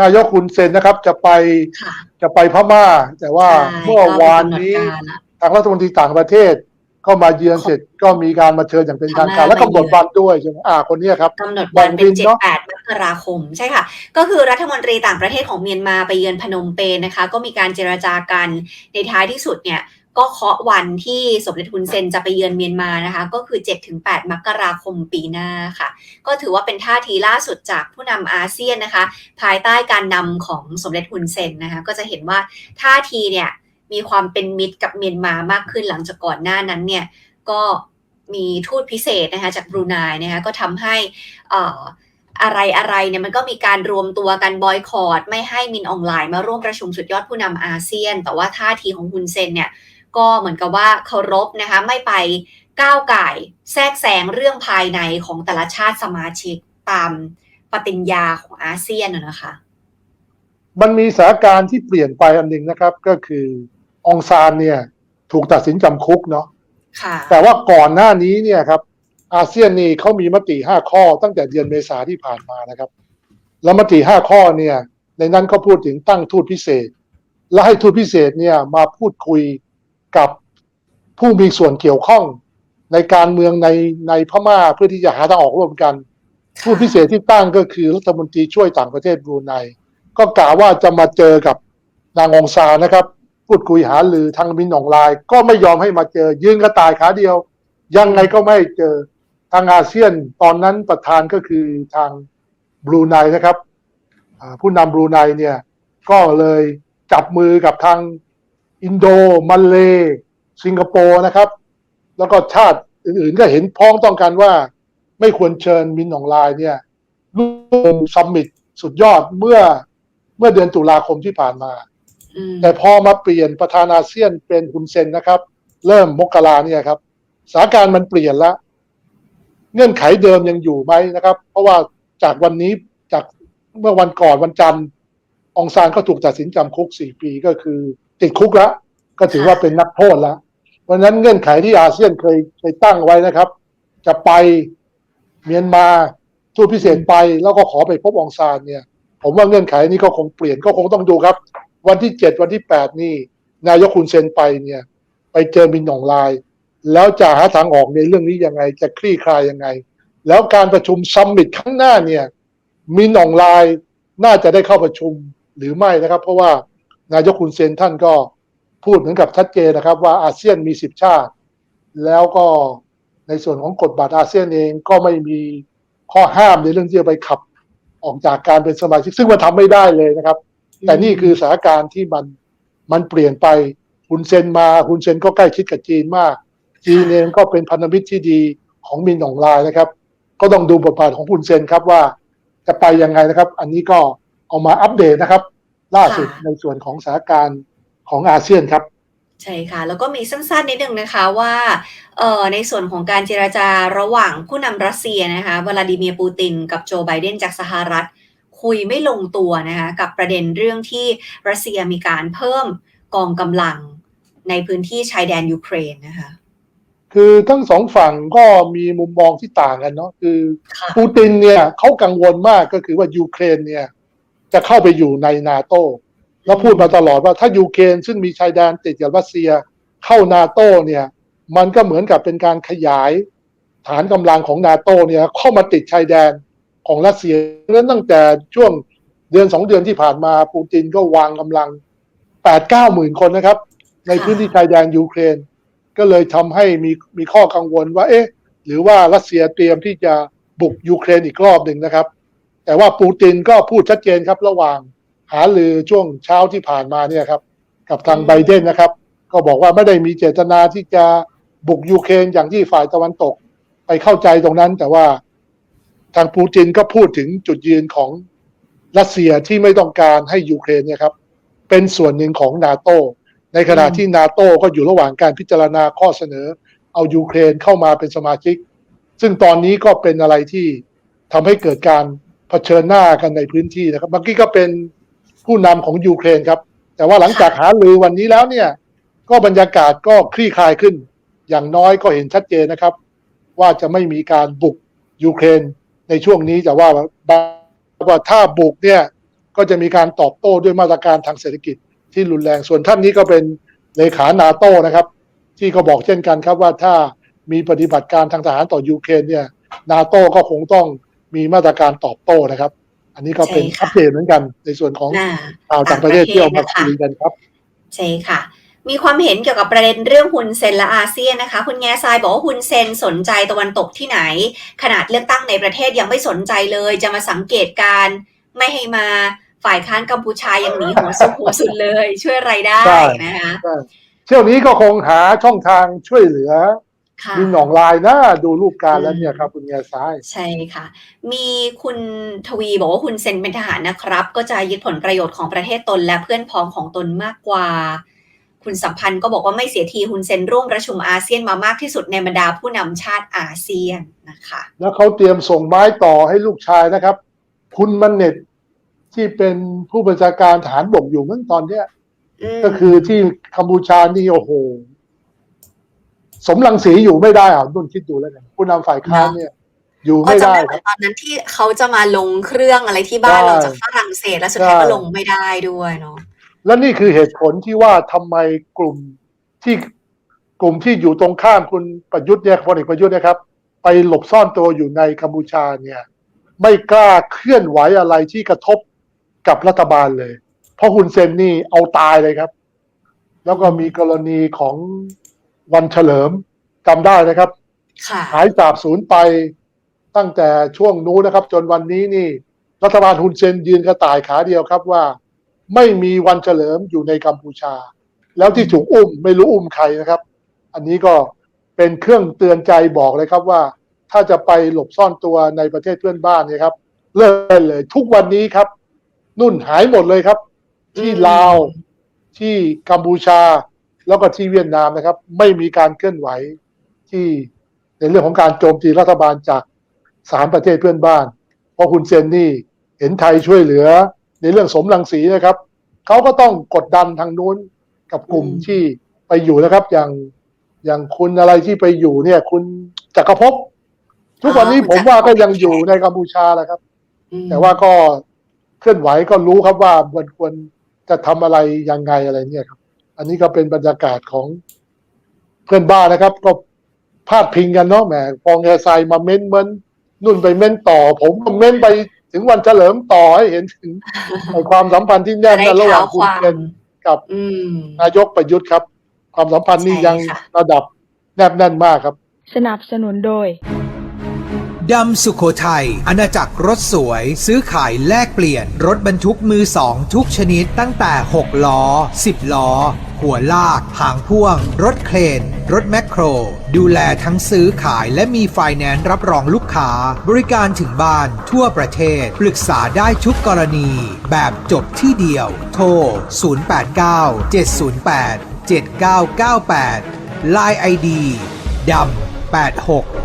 นายกคุณเซนนะครับ จะไปค่ะจะไปพม่า แต่ว่าใช่เมื่อวานนี้ก็มีกำหดการละทางรัฐมนตรีต่างประเทศก็มาเยือนเสร็จก็มีการมาเชิญอย่างเป็นทางการพม่าและกำหนดมาเยือนวันด้วยใช่ไหมอ่าคนเนี้ยครับกำหนดวันเป็นวันบินเจ็ดเนอะแปดมกราคมใช่ค่ะ ก็คือรัฐมนตรีต่างประเทศของเมียนมาไปเยือนพนมเปญนะคะ ก็มีการเจรจากันในท้ายที่สุดเนี่ย ก็เคาะวันที่สมเด็จฮุนเซนจะไปเยือนเมียนมานะคะ ก็คือ 7-8 มกราคมปีหน้าค่ะ ก็ถือว่าเป็นท่าทีล่าสุดจากผู้นำอาเซียนนะคะ ภายใต้การนำของสมเด็จฮุนเซนนะคะ ก็จะเห็นว่าท่าทีเนี่ยมีความเป็นมิตรกับเมียนมามากขึ้นหลังจากก่อนหน้านั้นเนี่ยก็มีทูตพิเศษนะคะจากบรูไนนะคะก็ทำให้อออะไรอะไรเนี่ยมันก็มีการรวมตัวกันบอยคอรดไม่ให้มินออนไลน์มาร่วมประชุมสุดยอดผู้นำอาเซียน แต่ว่าท่าทีของฮุนเซนเนี่ย ก็เหมือนกับว่าเคารพนะคะไม่ไปก้าวไก่ายแทรกแซงเรื่องภายในของแต่ละชาติสมาชิกตามปฏิญญาของอาเซียนนะนะคะ มันมีสถานการณ์ที่เปลี่ยนไปอันหนึ่งนะครับ ก็คือองซานเนี่ยถูกตัดสินจำคุกเนาะค่ะแต่ว่าก่อนหน้านี้เนี่ยครับ อาเซียนนี่เขามีมติห้าข้อตั้งแต่เดือนเมษาที่ผ่านมานะครับ แล้วมติห้าข้อเนี่ย ในนั้นเขาพูดถึงตั้งทูตพิเศษ และให้ทูตพิเศษเนี่ยมาพูดคุย กับผู้มีส่วนเกี่ยวข้องในการเมืองในในพม่าเพื่อที่จะหาทางออกร่วมกัน ผู้พิเศษที่ตั้งก็คือรัฐมนตรีช่วยต่างประเทศบรูไนก็กล่าวว่าจะมาเจอกับนางองซานนะครับ พูดคุยหาหรือทางมินอองไลน์ก็ไม่ยอมให้มาเจอ ยืนกระต่ายขาเดียว ยังไงก็ไม่ให้เจอทางอาเซียนตอนนั้นประธานก็คือทางบรูไนนะครับอ่าผู้นำบรูไนเนี่ยก็เลยจับมือกับทาง อินโดมาเลสิงคโปร์นะครับ แล้วก็ชาติอื่นๆก็เห็นพ้องต้องกันว่า ไม่ควรเชิญมินอองไลน์เนี่ยร่วมซัมมิตสุดยอดเมื่อเมื่อเดือนตุลาคมที่ผ่านมาอืมแต่พอมาเปลี่ยนประธานอาเซียนเป็นฮุนเซนนะครับ เริ่มมกราเนี่ยครับสถานการณ์มันเปลี่ยนแล้วเงื่อนไขเดิมยังอยู่ไหมนะครับ เพราะว่าจากวันนี้จากเมื่อวันก่อนวันจันทร์ องซานก็ถูกตัดสินจำคุกสี่ปีก็คือ ติดคุกแล้วก็ถือว่าเป็นนักโทษแล้วเพราะนั้นเงื่อนไขที่อาเซียนเคยเคยตั้งไว้นะครับ จะไปเมียนมาทูตพิเศษไปแล้วก็ขอไปพบองซานเนี่ย ผมว่าเงื่อนไขนี้ก็คงเปลี่ยนก็คงต้องดูครับ วันที่เจ็ดวันที่แปดนี่ นายกคุณเซนไปเนี่ย ไปเจอมินหนองลาย แล้วจะหาทางออกในเรื่องนี้ยังไง จะคลี่คลายยังไง แล้วการประชุมซัมมิตครั้งหน้าเนี่ยมินหนองลายน่าจะได้เข้าประชุม หรือไม่นะครับ เพราะว่านายกคุณเซนท่านก็พูดเหมือนกับชัดเจนนะครับ ว่าอาเซียนมีสิบชาติ แล้วก็ในส่วนของกฎบัตรอาเซียนเองก็ไม่มีข้อห้ามในเรื่องที่จะไปขับออกจากการเป็นสมาชิกซึ่งมันทำไม่ได้เลยนะครับ แต่นี่คือสถานการณ์ที่มันมันเปลี่ยนไปคุณเซนมาคุณเซนก็ใกล้ชิดกับจีนมาก จีนเองก็เป็นพันธมิตรที่ดีของมินหนองลายนะครับ ก็ต้องดูบทบาทของคุณเซนครับว่าจะไปยังไงนะครับ อันนี้ก็ เอามาอัปเดตนะครับ ล่าสุดค่ะในส่วนของสถานการณ์ของอาเซียนครับใช่ค่ะ แล้วก็มีสั้นๆนิดนึงนะคะว่าเอ่อในส่วนของการเจราจาระหว่างผู้นำรัสเซียนะคะวลาดิเมียร์ปูตินกับโจไบเดนจากสหรัฐ คุยไม่ลงตัวนะคะกับประเด็นเรื่องที่รัสเซียมีการเพิ่มกองกำลังในพื้นที่ชายแดนยูเครนนะคะคือทั้งสองฝั่งก็มีมุมมองที่ต่างกันเนาะคือค่ะปูตินเนี่ยเขากังวลมากก็คือว่ายูเครนเนี่ย จะเข้าไปอยู่ในนาโต้แล้วพูดมาตลอดว่าถ้ายูเครนซึ่งมีชายแดนติดกับรัสเซียเข้านาโต้เนี่ย มันก็เหมือนกับเป็นการขยายฐานกำลังของนาโต้เนี่ยเข้ามาติดชายแดนของรัสเซียเราะฉะนั้นตั้งแต่ช่วงเดือนสองเดือนที่ผ่านมาปูตินก็วางกำลังแปดเก้าหมื่นคนนะครับ ในพื้นที่ชายแดนยูเครน ก็เลยทำให้มีมีข้อกังวลว่า เอ๊ะ หรือว่ารัสเซียเตรียมที่จะบุกยูเครนอีกรอบหนึ่งนะครับ แต่ว่าปูตินก็พูดชัดเจนครับระหว่างหาลือช่วงเช้าที่ผ่านมาเนี่ยครับ กับทางอืมไบเดนนะครับ ก็บอกว่าไม่ได้มีเจตนาที่จะบุกยูเครนอย่างที่ฝ่ายตะวันตก ไปเข้าใจตรงนั้น แต่ว่าทางปูตินก็พูดถึงจุดยืนของรัสเซียที่ไม่ต้องการให้ยูเครนเนี่ยครับ เป็นส่วนหนึ่งของนาโตในขณะอืมที่นาโตก็อยู่ระหว่างการพิจารณาข้อเสนอ เอายูเครนเข้ามาเป็นสมาชิก ซึ่งตอนนี้ก็เป็นอะไรที่ทำให้เกิดการ เผชิญหน้ากันในพื้นที่นะครับเมื่อกี้ก็เป็นผู้นำของยูเครนครับ แต่ว่าหลังจากหารือวันนี้แล้วเนี่ย ก็บรรยากาศก็คลี่คลายขึ้น อย่างน้อยก็เห็นชัดเจนนะครับ ว่าจะไม่มีการบุกยูเครนในช่วงนี้แต่ว่าว่าถ้าบุกเนี่ยก็จะมีการตอบโต้ด้วยมาตรการทางเศรษฐกิจที่รุนแรงส่วนท่านนี้ก็เป็นเลขานาโต้นะครับ ที่ก็บอกเช่นกันครับว่าถ้ามีปฏิบัติการทางทหารต่อยูเครนเนี่ยนาโต้ก็คงต้อง มีมาตรการตอบโต้นะครับ อันนี้ก็เป็นใช่ค่ะอัปเดตเหมือนกัน ในส่วนของอ่าข่าวต่างประเทศที่เอามาต่างประเทศนะคะคุยกันครับ ใช่ค่ะ มีความเห็นเกี่ยวกับประเด็นเรื่องฮุนเซนและอาเซียนนะคะ คุณแง่ทรายบอกว่าฮุนเซนสนใจตะวันตกที่ไหน ขนาดเลือกตั้งในประเทศยังไม่สนใจเลย จะมาสังเกตการณ์ไม่ให้มาฝ่ายค้านกัมพูชายังหนีหัวซุกหัวสุดเลย ช่วยอะไรได้ใช่นะคะเที่ยวนี้ก็คงหาช่องทางช่วยเหลือค่ะ มีหนองลายนะดูรูปการแล้วเนี่ยครับคุณแง่ซ้ายใช่ค่ะ มีคุณทวีบอกว่าคุณเซนเป็นทหารนะครับ ก็จะยึดผลประโยชน์ของประเทศตนและเพื่อนพ้องของตนมากกว่า คุณสัมพันธ์ก็บอกว่าไม่เสียทีคุณเซนร่วมประชุมอาเซียนมามากที่สุดในบรรดาผู้นำชาติอาเซียนนะคะ แล้วเขาเตรียมส่งไม้ต่อให้ลูกชายนะครับ คุณมันเน็ตที่เป็นผู้บัญชาการทหารบกอยู่เมื่อตอนเนี้ยมก็คือที่กัมพูชานี่โอ้โห สมรังสีอยู่ไม่ได้อะนุ่นคิดดูแล้วกันผู้นำฝ่ายค้านเนี่ย อยู่อ๋อไม่จำได้ได้เหคมืรัอบนตอนนั้นที่เขาจะมาลงเครื่องอะไรที่บ้านใช่เราจากฝรั่งเศสแล้วสุดท้ายก็ใช่ลงไม่ได้ด้วยเนาะและนี่คือเหตุผลที่ว่าทำไมกลุ่มที่กลุ่มที่อยู่ตรงข้ามคุณประยุทธ์เนี่ยพลเอกประยุทธ์นะครับ ไปหลบซ่อนตัวอยู่ในกัมพูชาเนี่ย ไม่กล้าเคลื่อนไหวอะไรที่กระทบกับรัฐบาลเลย เพราะคุณเซนนี่เอาตายเลยครับ แล้วก็มีกรณีของ วันเฉลิมจำได้นะครับค่ะหายสาบสูญไปตั้งแต่ช่วงนู้นนะครับ จนวันนี้นี่ รัฐบาลฮุนเซนยืนกระต่ายขาเดียวครับว่า ไม่มีวันเฉลิมอยู่ในกัมพูชา แล้วที่ถูกอุ้มไม่รู้อุ้มใครนะครับ อันนี้ก็เป็นเครื่องเตือนใจบอกเลยครับว่า ถ้าจะไปหลบซ่อนตัวในประเทศเพื่อนบ้านเนี่ยครับ เลิกเลย ทุกวันนี้ครับ นุ่นหายหมดเลยครับ ที่ลาวที่กัมพูชา แล้วก็ที่เวียดนามนะครับ ไม่มีการเคลื่อนไหวที่ในเรื่องของการโจมตีรัฐบาลจากสามประเทศเพื่อนบ้าน เพราะคุณเซนนี่เห็นไทยช่วยเหลือ ในเรื่องสมรังสีนะครับเขาก็ต้องกดดันทางนู้นกับกลุ่มที่ไปอยู่นะครับ อย่างอย่างคุณอะไรที่ไปอยู่เนี่ย คุณจักรภพทุกวันนี้ผมว่าก็ยังอยู่ในกัมพูชาแหละครับ แต่ว่าก็เคลื่อนไหวก็รู้ครับว่ามันควรจะทำอะไรยังไงอะไรเนี่ยครับ อันนี้ก็เป็นบรรยากาศของเพื่อนบ้านนะครับ ก็พาดพิงกันเนาะแหมฟองแอร์ไซมาเม้นเม้นนุ่นไปเม้นต่อ ผมก็เม้นไปถึงวันเฉลิมต่อให้เห็นถึงในความสัมพันธ์ที่แน่นจะได้กันระหว่าเท้างคคุณวามเซนกับอืมนายกประยุทธ์ครับ ความสัมพันธ์นี่ใช่ยังค่ะระดับแนบแน่นมากครับ สนับสนุนโดย ดำสุโขทัยอาณาจักรรถสวย ซื้อขายแลกเปลี่ยน รถบรรทุกมือสองทุกชนิดตั้งแต่ 6 ล้อ 10 ล้อ หัวลาก หางพ่วง รถเครน รถแมคโคร ดูแลทั้งซื้อขายและมีไฟแนนซ์รับรองลูกค้า บริการถึงบ้านทั่วประเทศ ปรึกษาได้ทุกกรณี แบบจบที่เดียว โทร 089 708 7998 Line ID ดำ86